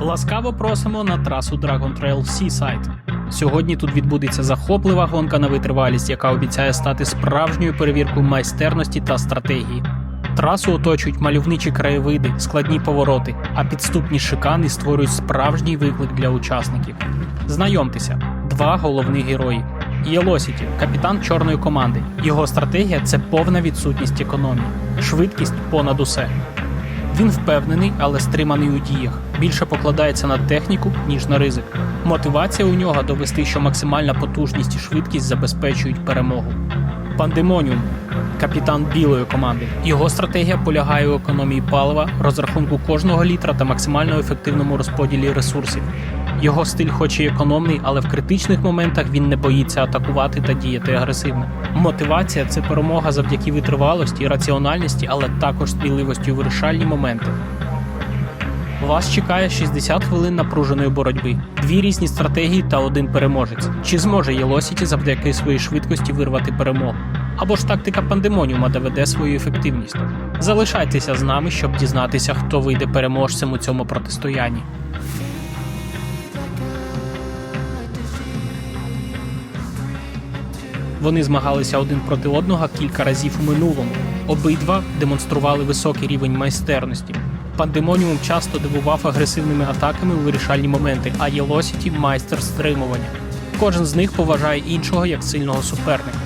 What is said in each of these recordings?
Ласкаво просимо на трасу Dragon Trail Seaside. Сьогодні тут відбудеться захоплива гонка на витривалість, яка обіцяє стати справжньою перевіркою майстерності та стратегії. Трасу оточують мальовничі краєвиди, складні повороти, а підступні шикани створюють справжній виклик для учасників. Знайомтеся, два головні герої. Єлосіті, капітан чорної команди. Його стратегія це повна відсутність економії, швидкість понад усе. Він впевнений, але стриманий у діях. Більше покладається на техніку, ніж на ризик. Мотивація у нього довести, що максимальна потужність і швидкість забезпечують перемогу. Пандемоніум капітан білої команди. Його стратегія полягає у економії палива, розрахунку кожного літра та максимально ефективному розподілі ресурсів. Його стиль, хоч і економний, але в критичних моментах він не боїться атакувати та діяти агресивно. Мотивація це перемога завдяки витривалості раціональності, але також сміливості у вирішальні моменти. Вас чекає 60 хвилин напруженої боротьби, дві різні стратегії та один переможець. Чи зможе Єлосіті завдяки своїй швидкості вирвати перемогу? Або ж тактика пандемоніума доведе свою ефективність. Залишайтеся з нами, щоб дізнатися, хто вийде переможцем у цьому протистоянні. Вони змагалися один проти одного кілька разів у минулому. Обидва демонстрували високий рівень майстерності. Пандемоніум часто дивував агресивними атаками у вирішальні моменти, а Єлосіті майстер стримування. Кожен з них поважає іншого як сильного суперника.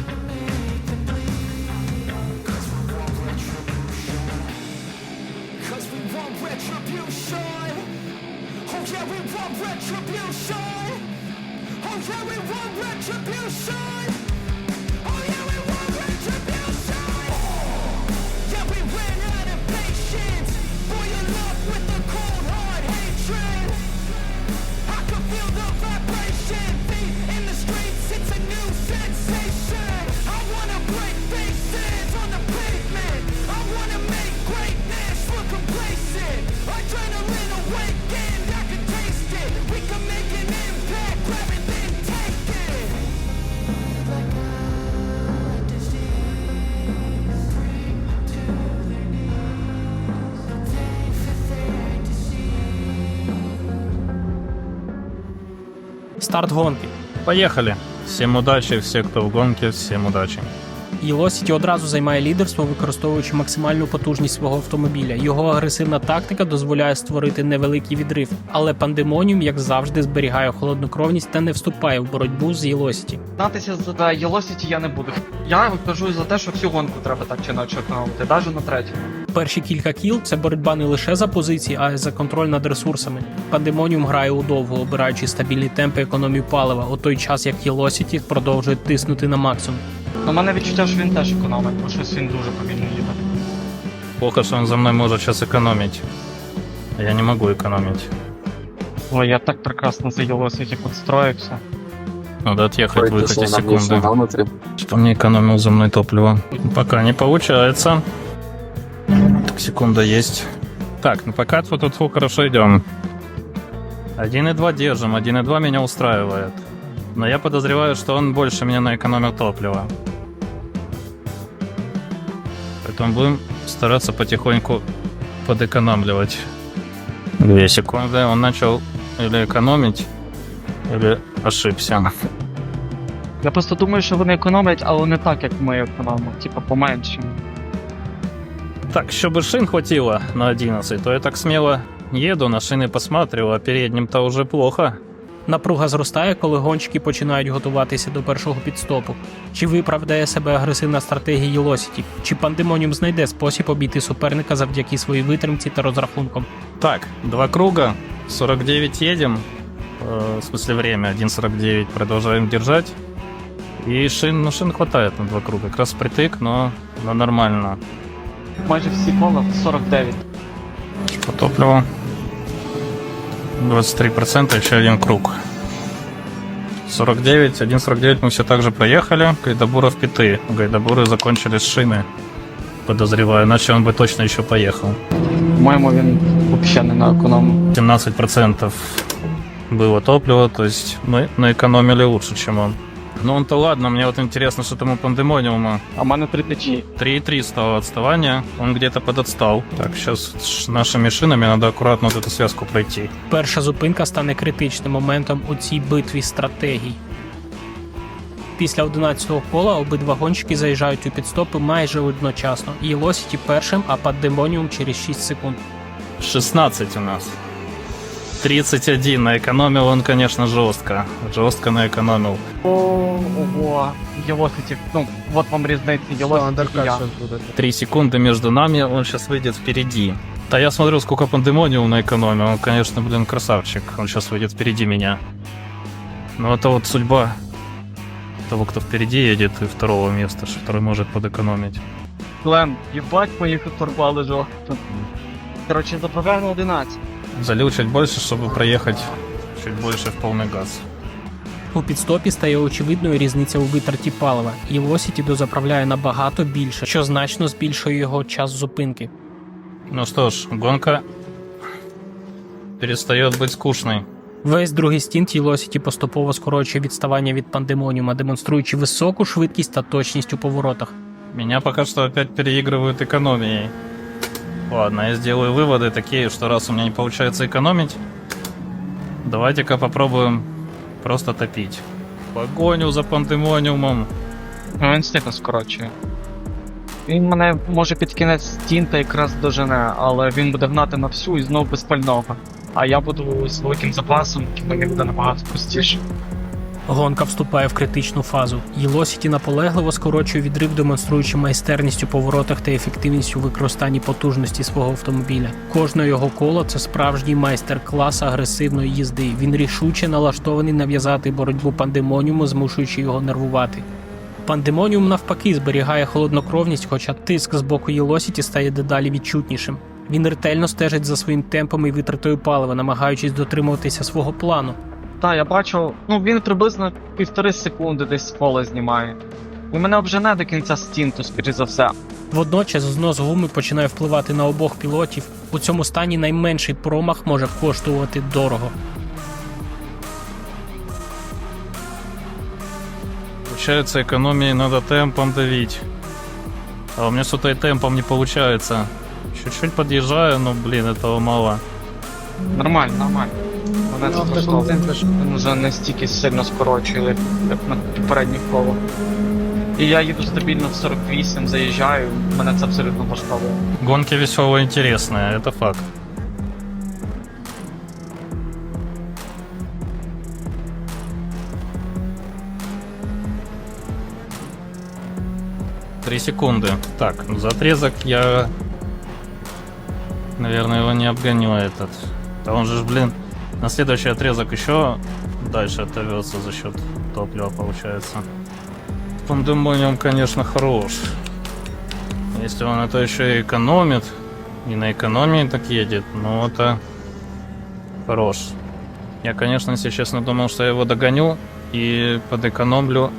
Старт гонки. Поехали. Всем удачи, все, кто в гонке, всем удачи. Єлосіті одразу займає лідерство, використовуючи максимальну потужність свого автомобіля. Його агресивна тактика дозволяє створити невеликий відрив, але пандемоніум, як завжди, зберігає холоднокровність та не вступає в боротьбу з Єлосіті. Гнатися за Єлосіті я не буду. Я кажу за те, що всю гонку треба так чи інакше навіть на третьому Перші кілька кіл це боротьба не лише за позиції, а й за контроль над ресурсами. Пандемоніум грає удовго, обираючи стабільні темпи економії палива, у той час як Єлосіті продовжує тиснути на максимум. У мене відчуття, що він теж економить, бо щось він дуже повільно їде. Плохо, что он за мной может сейчас экономить. А Я не могу экономить. Ой, я так прекрасно за Єлосіті підстроївся. Надо отъехать, выехать Пройти и на секунды. внутрі. Что мне экономил за мной топливо. Пока не получается. Так, секунда есть. Так, ну пока тут, тут хорошо идем. 1.2 держим, 1.2 меня устраивает. Но я подозреваю, что он больше меня наэкономил топлива. Поэтому будем стараться потихоньку подэкономливать. Две секунды. Он начал или экономить, или ошибся. Я просто думаю, що вони економлять, але не так, як ми економимо, типа поменше. Так, чтобы шин хватило на 11, то я так смело еду, на шины посматриваю, а передним-то уже плохо. Напруга зростає, коли гонщики починають готуватися до першого підстопу. Чи виправдає себе агресивна стратегія Єлосіті? Чи пандемоніум знайде спосіб обійти суперника завдяки своїй витримці та розрахункам? Так, два круга, 49 едем, э, в смысле время, 1.49 продолжаем держать. И шин, ну шин хватает на два круга, как раз притык, но, но нормально. Майже всі кола 49. По топливу 23%, еще один круг. 49, 1.49 мы все так же проехали. Гайдабуров питы. Гайдабуры закончились шины. Подозреваю, иначе он бы точно еще поехал. По-моєму, він взагалі не на економ. 17% было топлива, то есть мы наэкономили лучше, чем он. Ну он-то ладно, мне вот интересно, что тому пандемониуму. А в мене три течії. 3,3 стало отставание, он где-то подотстал. Так, сейчас с нашими шинами надо аккуратно вот эту связку пройти. Перша зупинка стане критичним моментом у цій битві стратегій. Після 11-го кола обидва гонщики заїжджають у підстопи майже одночасно. Єлосіті першим, а Пандемоніум через 6 секунд. 16 у нас. 31. Наэкономил он, конечно, жестко. Жестко наэкономил. Ого, Velocity. Ну, от вам різниця Velocity і я. 3 секунды между нами, он сейчас выйдет впереди. Да я смотрю, сколько пандемониум наэкономил. Он, конечно, блин, красавчик. Он сейчас выйдет впереди меня. Но это вот судьба того, кто впереди едет, и второго места, что второй может подэкономить. Глен, їбать мої турбали жовто. Коротше, заправляю на 11. Залил чуть больше, чтобы проехать чуть больше в полный газ. У підстопі стає очевидною різниця у витраті палива. Єлосіті дозаправляє набагато більше, що значно збільшує його час зупинки. Ну что ж, гонка перестает быть скучной. Весь другий стінт Єлосіті поступово скорочує відставання від пандемоніума, демонструючи високу швидкість та точність у поворотах. Меня пока что опять переигрывают экономией. Ладно, я сделаю выводы такие, что раз у меня не получается экономить, давайте-ка попробуем просто топить. Погоню за пандемониумом. Ну, він сильно скорочує. Він мене може під кінець стінта якраз дожене, але він буде гнати на всю і знов без пального. А я буду з великим запасом, і мені буде набагато простіше. Гонка вступає в критичну фазу. Єлосіті наполегливо скорочує відрив, демонструючи майстерність у поворотах та ефективність у використанні потужності свого автомобіля. Кожне його коло це справжній майстер-клас агресивної їзди. Він рішуче налаштований нав'язати боротьбу пандемоніуму, змушуючи його нервувати. Пандемоніум навпаки зберігає холоднокровність, хоча тиск з боку Єлосіті стає дедалі відчутнішим. Він ретельно стежить за своїм темпом і витратою палива, намагаючись дотримуватися свого плану. Так, я бачу, ну він приблизно півтори секунди десь з пола знімає. І мене обжене до кінця стінту, скоріш за все. Водночас знос гуми починає впливати на обох пілотів. У цьому стані найменший промах може коштувати дорого. Получается, экономией надо темпом давить. А у меня что-то и темпом не получается. Чуть-чуть подъезжаю, но, блин, этого мало. Нормально, нормально. Мене це влаштовує. Він вже не стільки сильно скорочує, як на попередніх колах. І я їду стабільно в 48, заїжджаю, мене це абсолютно влаштовує. Гонки веселые и интересные, это факт. Три секунды. Так, ну, за отрезок я... Наверное, его не обгоню этот. Да он же, ж, блин, на следующий отрезок еще дальше оторвется за счет топлива, получается. Пандемониум, конечно, хорош. Если он это еще и экономит, и на экономии так едет, ну это хорош. Я, конечно, если честно, думал, что я его догоню и подэкономлю.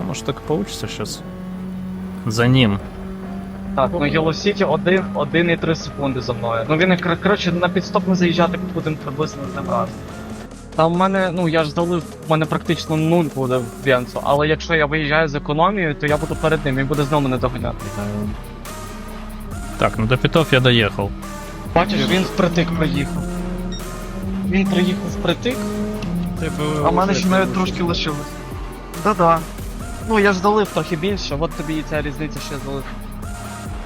А может так и получится сейчас. За ним. Так, ну Yellow City 1, 1,3 секунди за мною. Ну він кор- коротше на підстоп ми заїжджати будемо приблизно з ним раз. Там в мене, ну я ж залив, в мене практично нуль буде в Венцу, але якщо я виїжджаю з економією, то я буду перед ним, він буде знову мене доганяти. Так, ну до питов я доехал. Бачиш, він впритик проїхав. Він проїхав впритик, а в мене ще навіть трошки лишилось. Да-да. Ну я ж залив трохи більше, от тобі і ця різниця ще залив.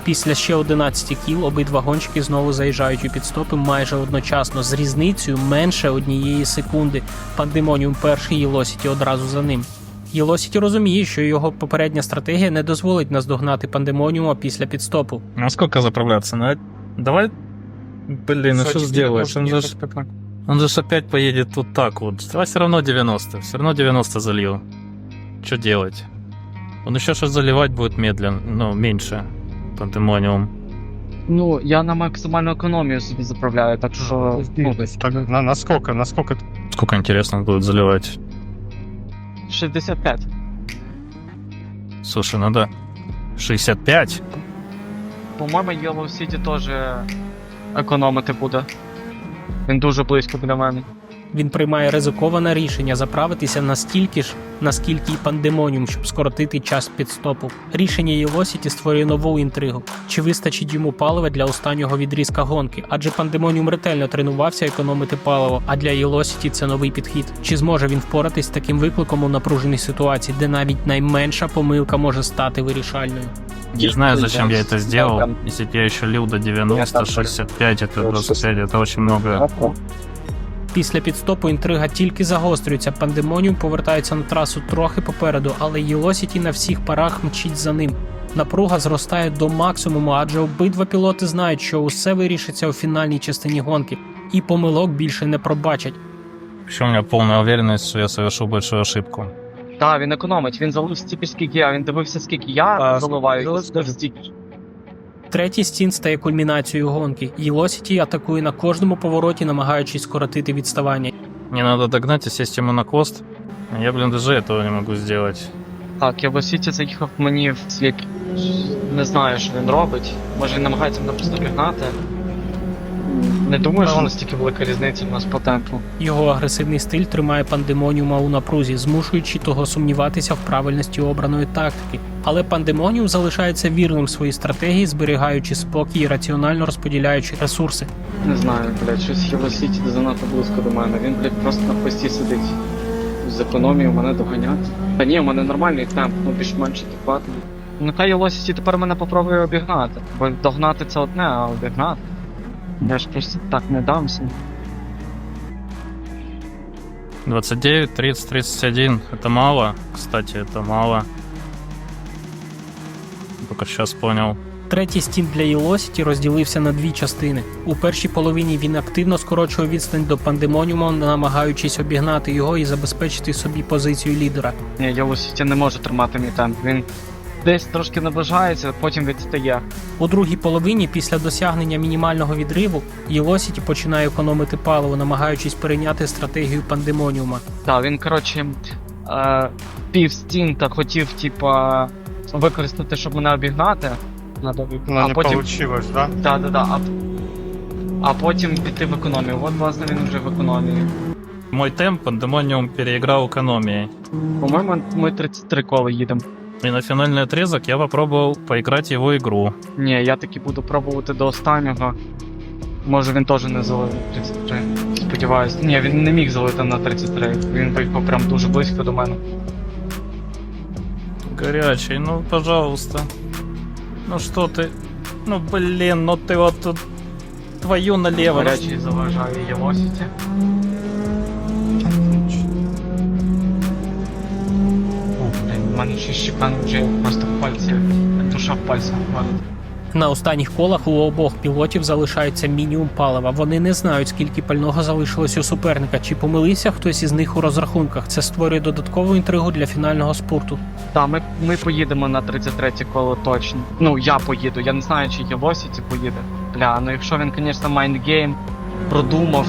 Після ще 11 кіл обидва гонщики знову заїжджають у підстопи майже одночасно з різницею менше однієї секунди. Пандемоніум перший Єлосіті одразу за ним. Єлосіті розуміє, що його попередня стратегія не дозволить наздогнати пандемоніума після підстопу. А сколько заправляться? Ну, давай... Блин, ну что сделаешь? Он же, ж- он же опять поедет тут так вот. Давай все равно 90. Все равно 90 залью. Что делать? Он еще что заливать будет медленно, ну, меньше. Пандемониум. Ну, я на максимальну економію собі заправляю, так що. Ну, Так, на, насколько, насколько Сколько интересно он будет заливать? 65. Слушай, надо 65. По-моєму, Yellow City теж економити буде. Він дуже близько біля мене. Він приймає ризиковане рішення заправитися настільки ж, наскільки й пандемоніум, щоб скоротити час підстопу. Рішення Єлосіті створює нову інтригу. Чи вистачить йому палива для останнього відрізка гонки? Адже пандемоніум ретельно тренувався економити паливо, а для Єлосіті це новий підхід. Чи зможе він впоратись з таким викликом у напруженій ситуації, де навіть найменша помилка може стати вирішальною? Не знаю, зачем я это сделал. Если бы я еще лил до 90, 65, это 25, это очень много. Після підстопу інтрига тільки загострюється. Пандемоніум повертається на трасу трохи попереду, але Єлосіті на всіх парах мчить за ним. Напруга зростає до максимуму, адже обидва пілоти знають, що усе вирішиться у фінальній частині гонки, і помилок більше не пробачать. Еще у меня полная уверенность, что я совершу большую ошибку. Так, він економить, він залив стільки, скільки я. Він дивився, скільки я А, заливаю, залив стільки. Третій стін стає кульмінацією гонки. Єлосіті атакує на кожному повороті, намагаючись скоротити відставання. Мне надо догнать и сесть ему на хвост. Я, блин, даже этого не могу сделать. Так, я Сіті заїхав мені в слід. Не знаю, що він робить. Може він намагається мене просто пігнати. Не думаю, що настільки велика різниця у нас по темпу. Його агресивний стиль тримає пандемоніума у напрузі, змушуючи того сумніватися в правильності обраної тактики. Але пандемоніум залишається вірним своїй стратегії, зберігаючи спокій і раціонально розподіляючи ресурси. Не знаю, блядь, щось Хіво Сіті занадто близько до мене. Він, блядь, просто на хвості сидить. З економією мене доганяти. Та ні, у мене нормальний темп, ну більш-менш адекватний. Ну хай Єлосіті тепер мене попробує обігнати. Бо догнати це одне, а обігнати. Я ж просто так не дамся. 29, 30, 31. Это мало. Кстати, это мало. Только сейчас понял. Третій стін для Єлосіті розділився на дві частини. У першій половині він активно скорочує відстань до пандемоніума, намагаючись обігнати його і забезпечити собі позицію лідера. Ні, Єлосіті не може тримати мій темп. Він десь трошки наближається, потім відстає. У другій половині, після досягнення мінімального відриву, Єлосіті починає економити паливо, намагаючись перейняти стратегію пандемоніума. Так, він, коротше, е, пів стін так хотів, типа, використати, щоб мене обігнати. Но а не потім. получилось, да? Да, да, да. А, а потім піти в економію. От, власне, він вже в економії. Мой темп пандемониум переиграл экономией. По-моєму, ми 33 коли їдемо. И на финальный отрезок я попробовал поиграть его игру. Ні, я таки буду пробувати до останнього. Може він теж не залив 33. Сподіваюсь. Ні, він не міг залити на 33. Він поїхав прям дуже близько до мене. Горячий, ну пожалуйста. Ну что ты? Ну блин, ну ты вот тут твою налево. Гарячий заважає Єлосіті. Блін, в ще щекан вже просто в пальці. Душа в пальцях входить. На останніх колах у обох пілотів залишається мінімум палива. Вони не знають, скільки пального залишилось у суперника, чи помилився хтось із них у розрахунках. Це створює додаткову інтригу для фінального спорту. Так, ми, ми поїдемо на 33 коло точно. Ну, я поїду, я не знаю, чи Єлосіті поїде. Бля, ну якщо він, звісно, майндгейм продумав.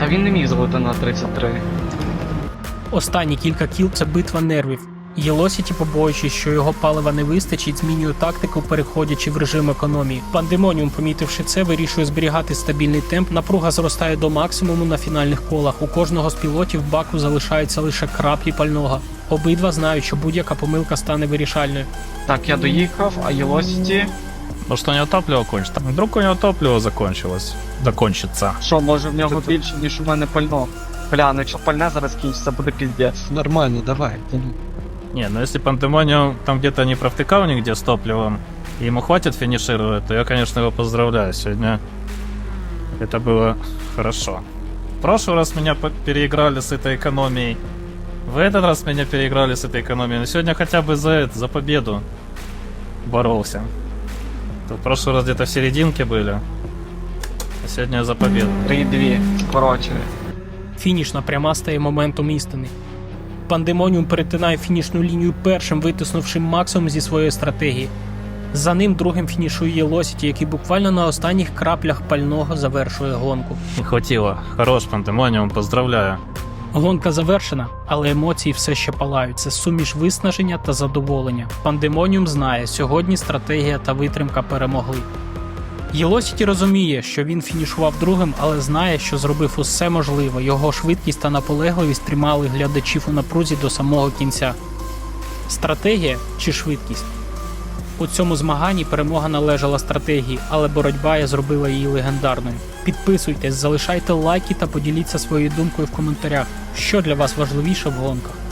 Та він не міг залити на 33. Останні кілька кіл це битва нервів. Єлосіті, побоюючись, що його палива не вистачить, змінює тактику, переходячи в режим економії. Пандемоніум, помітивши це, вирішує зберігати стабільний темп. Напруга зростає до максимуму на фінальних колах. У кожного з пілотів баку залишаються лише краплі пального. Обидва знають, що будь-яка помилка стане вирішальною. Так, я доїхав, а Єлосіті. Может, у него топливо кончится? Вдруг у него топливо закончилось? Закончится. Що, може в нього більше, ніж у мене пально. Бля, ну якщо пальне зараз кінчиться, буде піздець. Нормально, давай. Не, ну если Пандемониум там где-то не провтыкал нигде с топливом, и ему хватит финишировать, то я, конечно, его поздравляю. Сегодня это было хорошо. В прошлый раз меня по- переиграли с этой экономией. В этот раз меня переиграли с этой экономией. Но сегодня хотя бы за это, за победу боролся. То в прошлый раз где-то в серединке были. А сегодня за победу. 3-2, скорочує. Фінішна пряма стає моментом істини. Пандемоніум перетинає фінішну лінію першим, витиснувши максимум зі своєї стратегії. За ним другим фінішує Єлосіті, який буквально на останніх краплях пального завершує гонку. Хватило. Хорош Пандемониум, поздравляю. Гонка завершена, але емоції все ще палають. Це суміш виснаження та задоволення. Пандемоніум знає, сьогодні стратегія та витримка перемогли. Єлосіті розуміє, що він фінішував другим, але знає, що зробив усе можливе. Його швидкість та наполегливість тримали глядачів у напрузі до самого кінця. Стратегія чи швидкість? У цьому змаганні перемога належала стратегії, але боротьба зробила її легендарною. Підписуйтесь, залишайте лайки та поділіться своєю думкою в коментарях, що для вас важливіше в гонках.